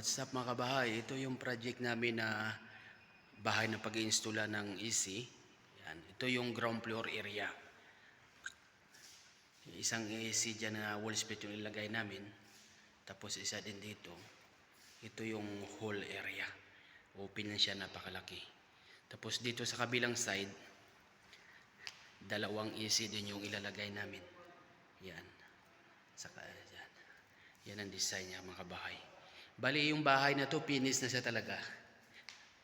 What's up mga kabahay? Ito yung project namin na bahay na pag installa ng AC. Yan. Ito yung ground floor area. Isang AC dyan na wall split yung ilagay namin. Tapos isa din dito. Ito yung whole area. Open lang siya, napakalaki. Tapos dito sa kabilang side, dalawang AC din yung ilalagay namin. Yan. Saka yan. Yan ang design niya mga kabahay. Bali yung bahay na to, finish na siya talaga.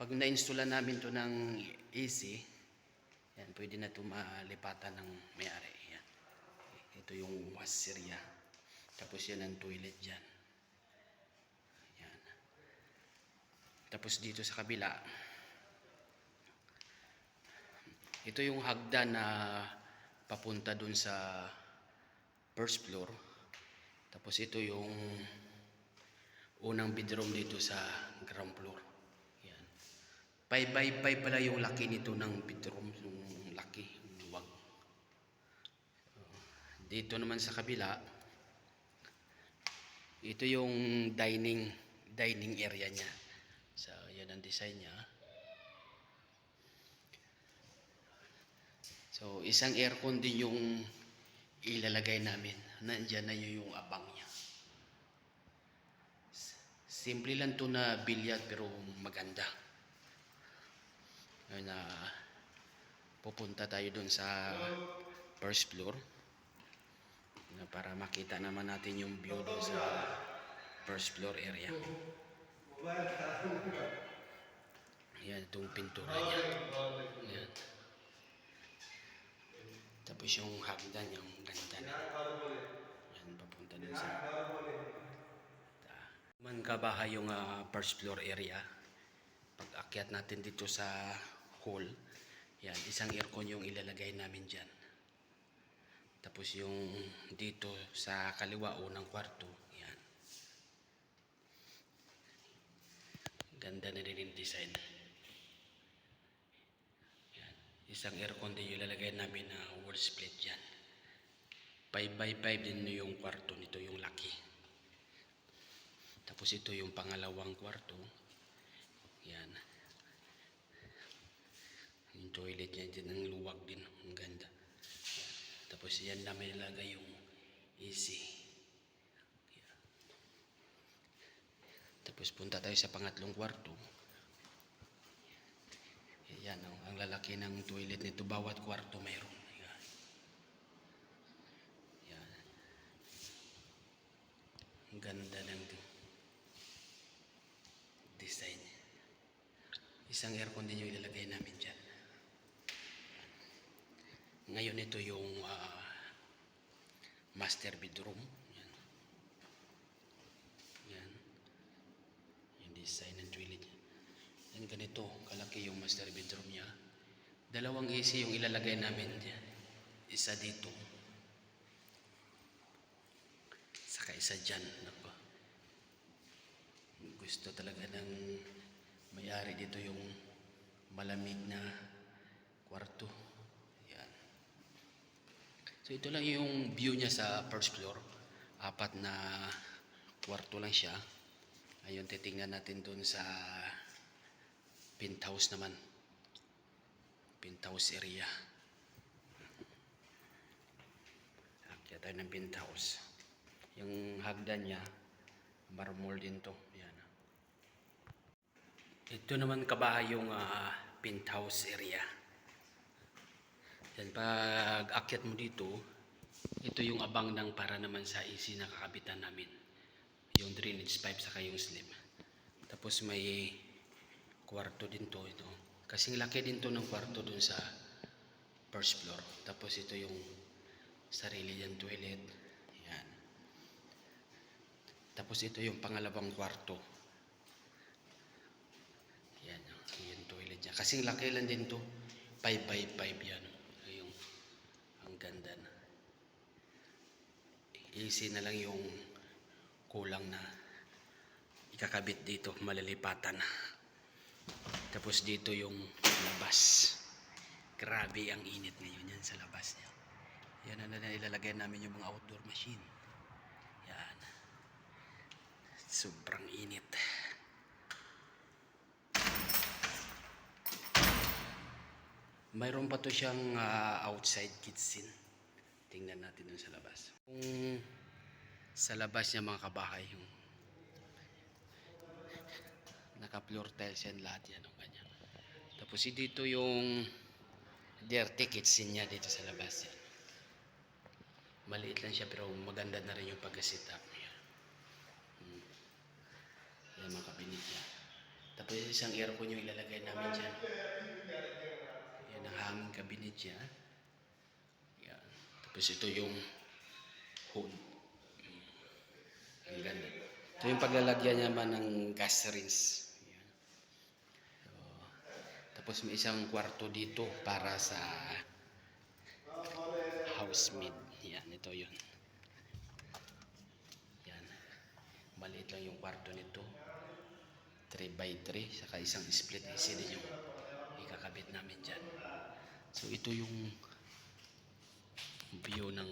Pag na-installa namin to ng AC, yan, pwede na to malipatan ng may-ari. Yan. Ito yung wash area. Tapos yan ang toilet dyan. Yan. Tapos dito sa kabila, ito yung hagdan na papunta dun sa first floor. Tapos ito yung unang bedroom dito sa ground floor. Yan. 5 by 5 pala yung laki nito ng bedroom. Yung laki, luwag. So, dito naman sa kabila, ito yung dining dining area niya. So, yan ang design niya. So, isang aircon din yung ilalagay namin. Nandiyan na yun yung abang Simple lang to na bilyag pero maganda. Ayun na pupunta tayo dun sa first floor na para makita naman natin yung view dun sa first floor area. Yan, itong pintura niya. Yan. Tapos yung hagdan, yung ganda na. Yan, papunta dun sa... Kabahay yung ah, first floor area. Pag akyat natin dito sa hall, yan, isang aircon yung ilalagay namin dyan. Tapos yung dito sa kaliwa, unang kwarto, yan. Ganda na rin yung design. Yan. Isang aircon din yung ilalagay namin na wall split dyan. 5 by 5 din yung kwarto nito, yung laki. Tapos ito yung pangalawang kwarto. Yan. Yung toilet niya din, ang luwag din. Ang ganda. Tapos yan na may lagay yung. Yan. Tapos punta tayo sa pangatlong kwarto. Yan, ang, ang lalaki ng toilet nito. Bawat kwarto mayroon. Yan. Yan. Ang ganda design. Isang aircon din yung ilalagay namin dyan. Ngayon ito yung ah, master bedroom. Yan. Yan. Yung design ng toilet niya. Yan ganito, kalaki yung master bedroom niya. Dalawang AC yung ilalagay namin dyan. Isa dito. Saka isa dyan. Nako. Gusto talaga ng may-ari dito yung malamig na kwarto. Yan. So ito lang yung view niya sa first floor. Apat na kwarto lang siya. Ayun, titingnan natin dun sa penthouse naman. Penthouse area. Akya tayo ng penthouse. Yung hagdan niya, marmol din to. Yan. Ito naman kabahay yung ah, penthouse area. Yan, pag akyat mo dito, ito yung abang ng para naman sa AC na kakabitan namin. Yung drainage pipe saka yung slip. Tapos may kwarto din to ito. Kasing laki din to ng kwarto dun sa first floor. Tapos ito yung sarili niyang toilet. Yan. Tapos ito yung pangalawang kwarto. Yan, yung toilet niya. Kasing laki lang din to. 5 by 5 yan. Yung, ang ganda na. Easy na lang yung kulang na ikakabit dito, malalipatan. Tapos dito yung labas. Grabe ang init ngayon yan sa labas niya. Yan na na ilalagay namin yung mga outdoor machine. Yan. Sobrang init. Mayroon pa to siyang ah, outside kitchen. Tingnan natin dun sa labas. Kung sa labas niya mga kabahay, yung naka-floor tiles yan lahat yan. O, ganyan. Tapos dito yung dirty kitchen niya dito sa labas yan. Maliit lang siya pero maganda na rin yung pag-set up niya. Hmm. Yan mga kabinet niya. Tapos isang aircon yung ilalagay namin dyan. Yan ang hanging cabinet niya. Yan. Tapos ito yung hood. Ang ganda. Ito yung paglalagyan niya man ng gas rinse. Yan. So, tapos may isang kwarto dito para sa housemaid. Yan, ito yun. Yan. Maliit lang yung kwarto nito. 3 by 3 saka isang split AC din yung ikakabit namin dyan. So ito yung view ng